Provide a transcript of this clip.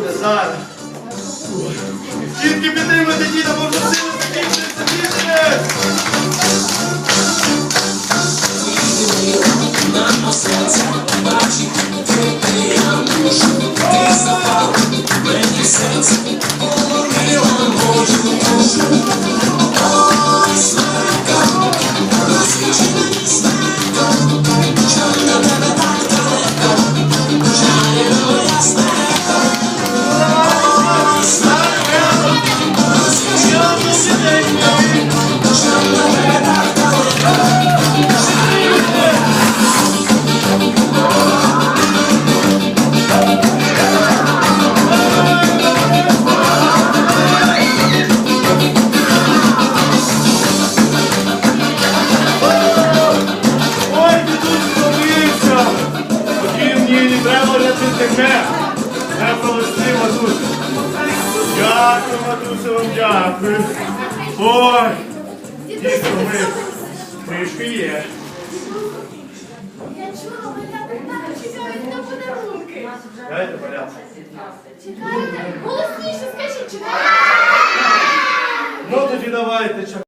буде зараз. Тільки підтримайте діда, можна Не треба рятити тебе. Не провести матусю. Дякую, матуся, вам дякую. Ой, дійсно, ми трішки є. Я чула, мене так чекають на подарунки. Дайте порядок. Чекаєте? Голосніше скажіть, чекаєте? Ну тоді давайте чекати.